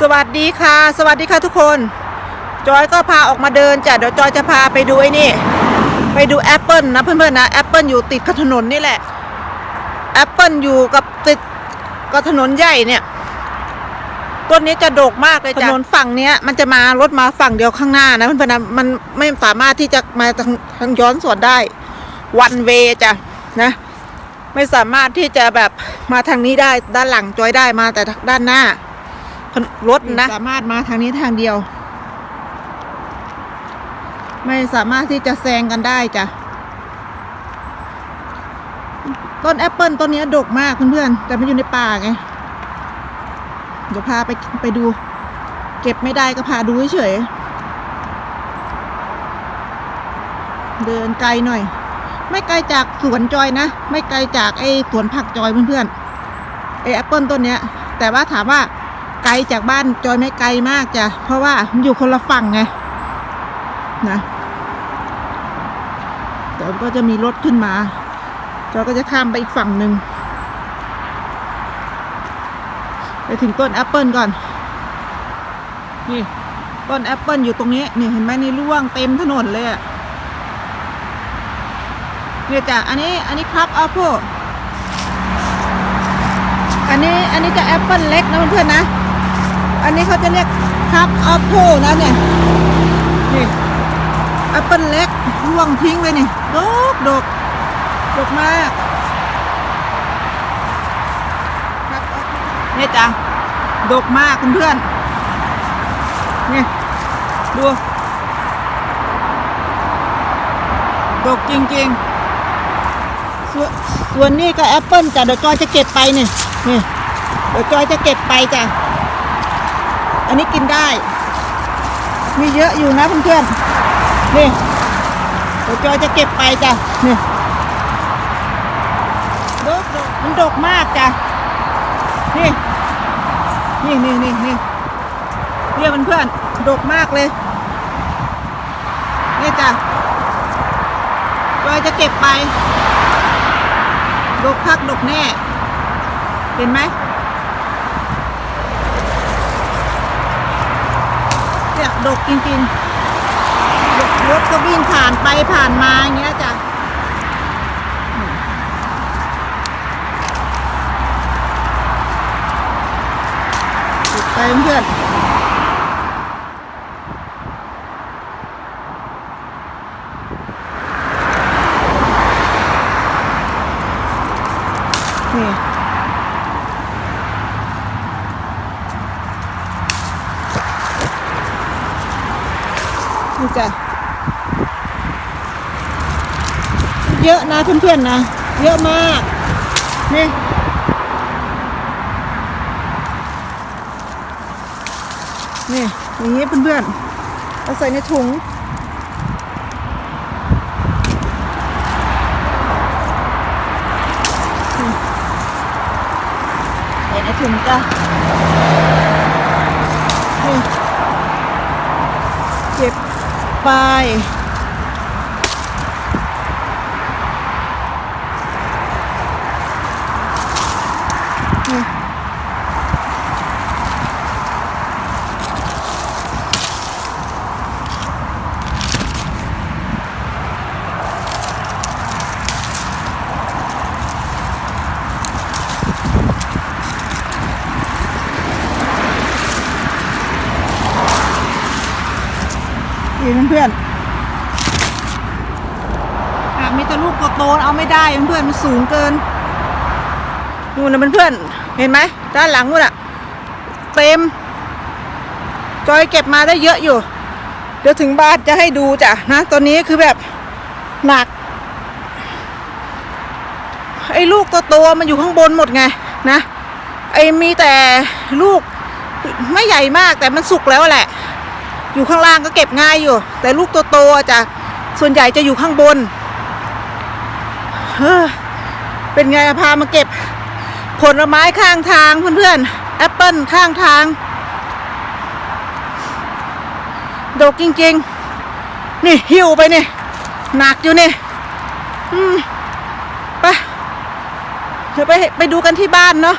สวัสดีค่ะ สวัสดีค่ะทุกคน จอยก็พาออกมาเดินจ้ะเดี๋ยวจอยจะพาไปดูไอ้นี่ ไปดูแอปเปิลนะเพื่อนๆนะแอปเปิลอยู่ติดกับถนนนี่แหละแอปเปิลอยู่กับติดกับถนนใหญ่เนี่ยต้นนี้จะโดกมากเลยจ้ะถนนฝั่งเนี้ยมันจะมารถมาฝั่งเดียวข้างหน้านะเพื่อนๆนะมันไม่สามารถที่จะมาทางทางย้อนสวนได้วันเวจ้ะนะ ไม่สามารถที่จะแบบมาทางนี้ได้ด้านหลังจอยได้มาแต่ด้านหน้า รถนะ สามารถมาทางนี้ทางเดียว ไม่สามารถที่จะแซงกันได้จ้ะ ต้นแอปเปิลต้นนี้ดกมากเพื่อนๆ แต่มันอยู่ในป่าไง เดี๋ยวพาไปไปดู เก็บไม่ได้ก็พาดูเฉยๆเดินไกลหน่อย ไม่ไกลจากสวนจอยนะ ไม่ไกลจากไอ้สวนผักจอยเพื่อนๆไอ้แอปเปิลต้นเนี้ย แต่ว่าถามว่า ไกลจากบ้านจอยไม่ไกลมากจ้ะ เพราะว่ามันอยู่คนละฝั่งไงนะเดี๋ยวก็จะมีรถขึ้นมาจอยก็จะข้ามไปอีกฝั่งหนึ่งไปถึงต้นแอปเปิลก่อน นี่ ต้นแอปเปิลอยู่ตรงนี้ นี่เห็นไหมนี่ร่วงเต็มถนนเลยอะเนี่ยจ้ะ อันนี้ อันนี้ครับแอปเปิลอันนี้ อันนี้จะแอปเปิลเล็กนะเพื่อนๆนะ อันนี้เขาจะเรียกครับแอปเปิลนะเนี่ยนี่แอปเปิลเล็กร่วงทิ้งเลยนี่ดกดกดกมากครับเนี่ยจ้ะดกมากเพื่อนนี่ดูดกจริงๆส่วนส่วนนี้ก็แอปเปิลจ้ะเดี๋ยวจอยจะเก็บไปนี่นี่เดี๋ยวจอยจะเก็บไปจ้ะ อันนี้กินได้ มีเยอะอยู่นะเพื่อนๆ นี่เดี๋ยวจอยจะเก็บไปจ้ะ นี่ดกดมันดกมากจ้ะ นี่ นี่นี่นี่นี่เนี่ยเพื่อนๆ ดกมากเลย นี่จ้ะจอยจะเก็บไป ดกคักดกแน่ เห็นไหม เนี่ย ดกจริงๆดกรถก็วิ่งผ่านไปผ่านมาอย่างเงี้ยจ้ะไปเพื่อน นี่จ้ะเยอะนะเพื่อนๆนะ เยอะมากนี่นี่อย่างนี้เพื่อนๆเราใส่ในถุงใส่ในถุงจ้ะนี่ ไป นี่นี่เพื่อนๆหากมีแต่ลูกโตๆเอาไม่ได้เพื่อนมันสูงเกินนู่นนะเพื่อนเห็นไหมด้านหลังนู่นอะเต็มจอยเก็บมาได้เยอะอยู่ เดี๋ยวถึงบ้านจะให้ดูจ้ะนะตอนนี้คือแบบหนัก ไอ้ลูกตัวโตมันอยู่ข้างบนหมดไงนะไอ้มีแต่ลูกไม่ใหญ่มากแต่มันสุกแล้วแหละ อยู่ข้างล่างก็เก็บง่ายอยู่ แต่ลูกตัวโตจ้ะส่วนใหญ่จะอยู่ข้างบน เป็นไงอะพามาเก็บ ผลไม้ข้างทางเพื่อนๆแอปเปิลข้างทาง โดกจริงๆ นี่หิวไปนี่หนักอยู่นี่ไปเดี๋ยวไปไปดูกันที่บ้านเนาะ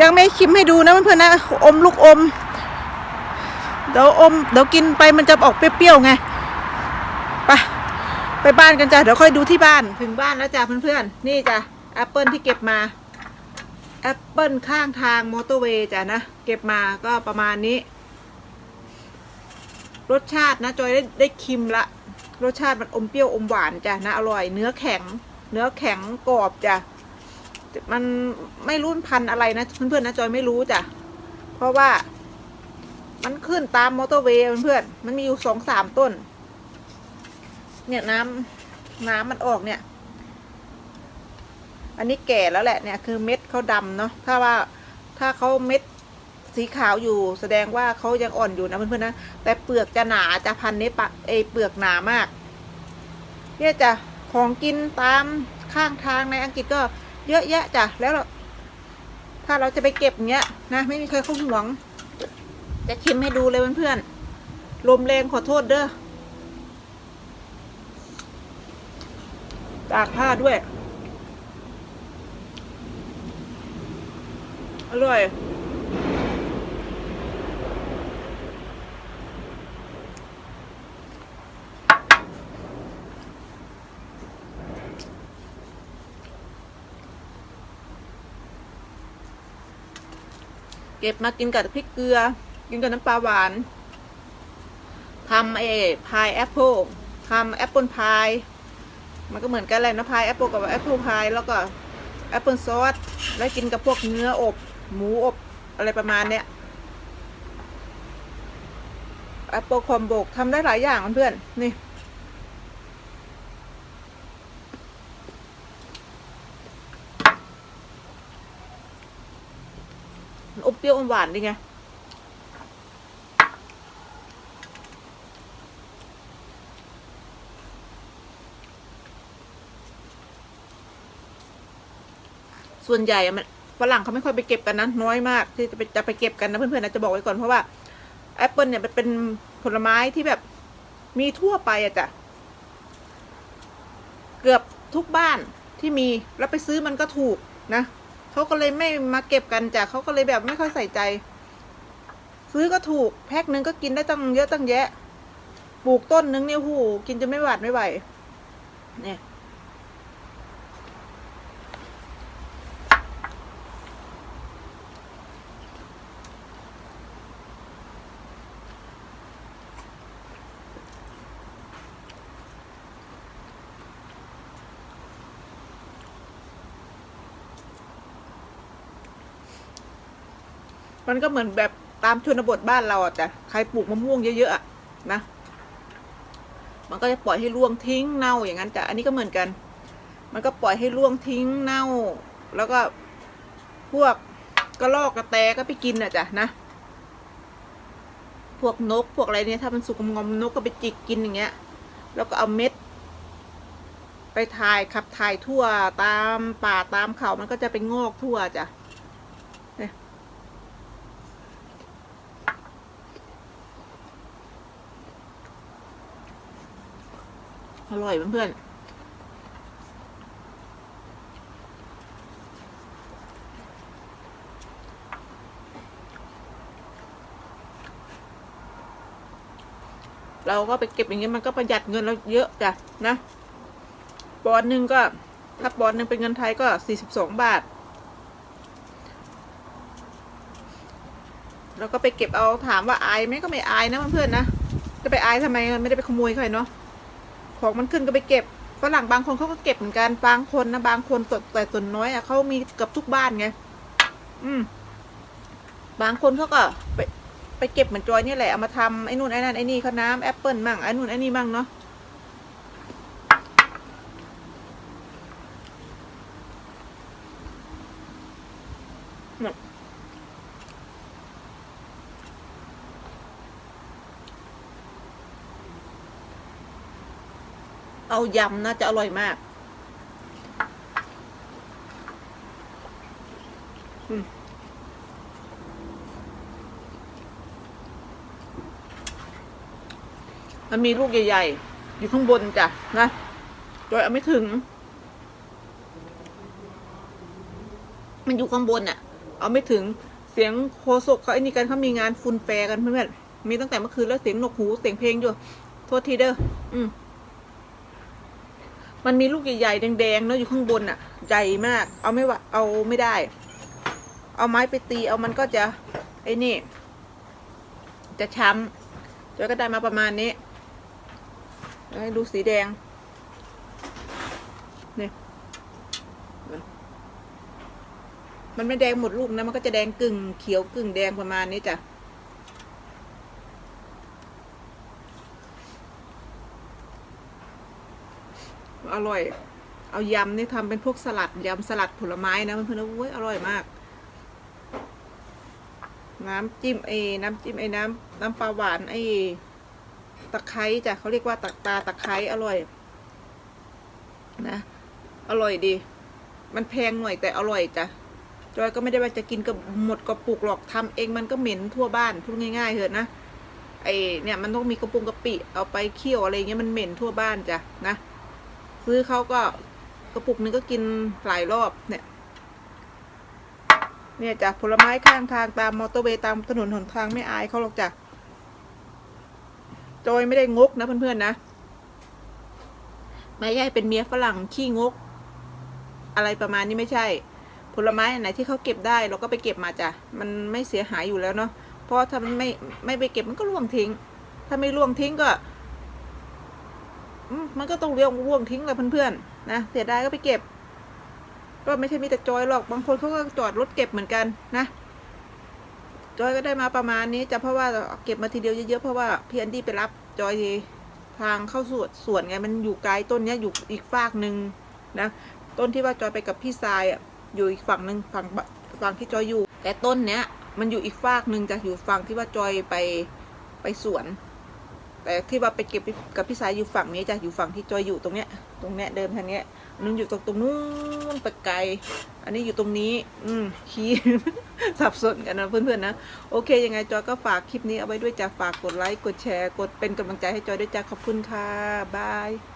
ยังไม่ชิมให้ดูนะเพื่อนๆนะอมลูกอม เดี๋ยวอมเดี๋ยวกินไปมันจะออกเปรี้ยวๆไง ไปบ้านกันจ้ะเดี๋ยวค่อยดูที่บ้านถึงบ้านแล้วจ้ะเพื่อนๆนี่จ้ะแอปเปิลที่เก็บมาแอปเปิลข้างทางมอเตอร์เวย์จ้ะนะเก็บมาก็ประมาณนี้ รสชาตินะจอยได้ได้คิมละ รสชาติมันอมเปรี้ยวอมหวานจ้ะนะอร่อยเนื้อแข็ง เนื้อแข็งกรอบจ้ะมันไม่รู้มันพันอะไรนะเพื่อนๆนะจอยไม่รู้จ้ะเพราะว่า มันขึ้นตามมอเตอร์เวย์เพื่อนๆมันมีอยู่สองสามต้น เนี่ยน้ำน้ำมันออกเนี่ย อันนี้แก่แล้วแหละเนี่ยคือเม็ดเขาดำเนาะถ้าว่าถ้าเขาเม็ดสีขาวอยู่ แสดงว่าเขายังอ่อนอยู่นะเพื่อนๆนะแต่เปลือกจะหนาจะพันนี้ปะเอเปลือกหนามาก เนี่ยจะของกินตามข้างทางในอังกฤษก็เยอะแยะจ้ะแล้วเราถ้าเราจะไปเก็บเงี้ยนะไม่มีใครเข้าห่วง จะชิมให้ดูเลยเพื่อนๆลมแรงขอโทษเด้อ ตากผ้าด้วย อร่อย เก็บมากินกับพริกเกลือ กินกับน้ำปลาหวานทำไอ้พายแอปเปิลทำแอปเปิลพาย มันก็เหมือนกันแหละนะพายแอปเปิลกับแอปเปิลพายแล้วก็แอปเปิลซอสแล้วกินกับพวกเนื้ออบ หมูอบอะไรประมาณเนี้ยแอปเปิลคอมโบกทำได้หลายอย่างเพื่อนนี่อมเปรี้ยวอมหวานดีไง ส่วนใหญ่มันฝรั่งเขาไม่ค่อยไปเก็บกันนะน้อยมาก ที่จะไปจะไปเก็บกันนะเพื่อนๆนะจะบอกไว้ก่อนเพราะว่าแอปเปิลเนี่ยมันเป็นผลไม้ที่แบบมีทั่วไปอะจ้ะเกือบทุกบ้านที่มีแล้วไปซื้อมันก็ถูกนะเขาก็เลยไม่มาเก็บกันจ้ะเขาก็เลยแบบไม่ค่อยใส่ใจ ซื้อก็ถูกแพ็คหนึ่งก็กินได้ตั้งเยอะตั้งแยะ ปลูกต้นนึงเนี่ยหูกินจนไม่หวาดไม่ไหวเนี่ย มันก็เหมือนแบบตามชนบทบ้านเราอะจ้ะใครปลูกมะม่วงเยอะๆอะนะ มันก็จะปล่อยให้ร่วงทิ้งเน่าอย่างนั้นจ้ะอันนี้ก็เหมือนกัน มันก็ปล่อยให้ร่วงทิ้งเน่า แล้วก็พวกกระรอกกระแตก็ไปกินอะจ้ะนะพวกนกพวกอะไรเนี่ยถ้ามันสุกงอมนกก็ไปจิกกินอย่างเงี้ย แล้วก็เอาเม็ด ไปถ่ายขับถ่ายทั่วตามป่าตามเขามันก็จะไปงอกทั่วจ้ะ เนี่ย อร่อยเพื่อนเราก็ไปเก็บอย่างเงี้ยมันก็ประหยัดเงินเราเยอะจ้ะนะปอนหนึ่งก็ถ้าปอนหนึ่งเป็นเงินไทยก็สี่สิบสองบาทแล้วก็ไปเก็บเอาถามว่าอายไหมก็ไม่อายนะเพื่อนๆนะจะไปอายทำไมไม่ได้ไปขโมยใครเนาะ ของมันขึ้นก็ไปเก็บฝรั่งบางคนเขาก็เก็บเหมือนกันบางคนนะบางคนต่แต่ส่วนน้อยอะเขามีเกับทุกบ้านไงอืม บางคนเขาก็ไปไปเก็บเหมือนจอยนี่แหละเอามาทำไอ้นู่นไอ้นั่นไอ้นี่เขาน้ำแอปเปิลมั่งไอ้นู่นไอ้นี่มั่งเนาะ เอายำนะจะอร่อยมากมันมีลูกใหญ่ ๆ อยู่ข้างบนจ้ะนะโดยเอาไม่ถึง มันอยู่ข้างบนอะเอาไม่ถึงเสียงโคศกเขาไอ้นี่กันเขามีงานฟุนแฟร์กันเพื่อนๆมีตั้งแต่เมื่อคืนแล้วเสียงนกหูเสียงเพลงอยู่โทษทีเด้ออืม มันมีลูกใหญ่ๆแดงๆเนอะอยู่ข้างบนอะใหญ่มาก เอาไม่ว่าเอาไม่ได้ เอาไม้ไปตีเอามันก็จะไอ้นี่ จะช้ำจอยก็ได้มาประมาณนี้ให้ดูสีแดงนี่มันไม่แดงหมดลูกนะมันก็จะแดงกึ่งเขียวกึ่งแดงประมาณนี้จ้ะ อร่อย เอายำนี่ทำเป็นพวกสลัดยำสลัดผลไม้นะเพื่อนๆโอ้ยอร่อยมาก น้ำจิ้มไอ้น้ำจิ้มไอ้น้ำน้ำปลาหวานไอ้ตะไคร้จ้ะเขาเรียกว่าตะตาตะไคร้อร่อย นะ อร่อยดี มันแพงหน่อยแต่อร่อยจ้ะจอยก็ไม่ได้ว่าจะกินกับหมดกระปุกหรอกทำเองมันก็เหม็นทั่วบ้านพูดง่ายๆเถอะนะไอเนี่ยมันต้องมีกระปุกกะปิเอาไปเคี่ยวอะไรเงี้ยมันเหม็นทั่วบ้านจ้ะนะ ซื้อเขาก็กระปุกนึงก็กินหลายรอบเนี่ย เนี่ยจากผลไม้ข้างทางตามมอเตอร์เวย์ตามถนนหนทางไม่อายเขาหรอกจ้ะจอยไม่ได้งกนะเพื่อนๆนะไม่ใช่เป็นเมียฝรั่งขี้งก อะไรประมาณนี้ไม่ใช่ ผลไม้อันไหนที่เขาเก็บได้ เราก็ไปเก็บมาจ้ะมันไม่เสียหายอยู่แล้วเนาะเพราะถ้ามันไม่ไม่ไปเก็บมันก็ร่วงทิ้ง ถ้าไม่ร่วงทิ้งก็ มันก็ต้องเลี้ยงร่วงทิ้งแหละเพื่อนๆนะเสียดายก็ไปเก็บ ก็ไม่ใช่มีแต่จอยหรอกบางคนเขาก็จอดรถเก็บเหมือนกันนะจอยก็ได้มาประมาณนี้จะเพราะว่าเก็บมาทีเดียวเยอะๆเพราะว่าพี่แอนดี้ไปรับจอยทางเข้าสวนสวนไงมันอยู่ไกลต้นเนี้ยอยู่อีกฝากหนึ่งนะต้นที่ว่าจอยไปกับพี่ทรายอะอยู่อีกฝั่งหนึ่งฝั่งฝั่งที่จอยอยู่ แต่ต้นเนี้ยมันอยู่อีกฝากหนึ่งจะอยู่ฝั่งที่ว่าจอยไปไปสวน แต่ที่ว่าไปเก็บกับพี่สายอยู่ฝั่งนี้จ้ะอยู่ฝั่งที่จอยอยู่ตรงเนี้ย ตรงเนี้ยเดิมทางเนี้ยอันนึงอยู่ตรงตรงนู้นไปไกล อันนี้อยู่ตรงนี้ อืมขี้สับสนกันนะเพื่อนๆนะ โอเค ยังไงจอยก็ฝากคลิปนี้เอาไว้ด้วยจ้ะฝากกดไลค์กดแชร์ กดเป็นกำลังใจให้จอยด้วยจ้ะขอบคุณค่ะบาย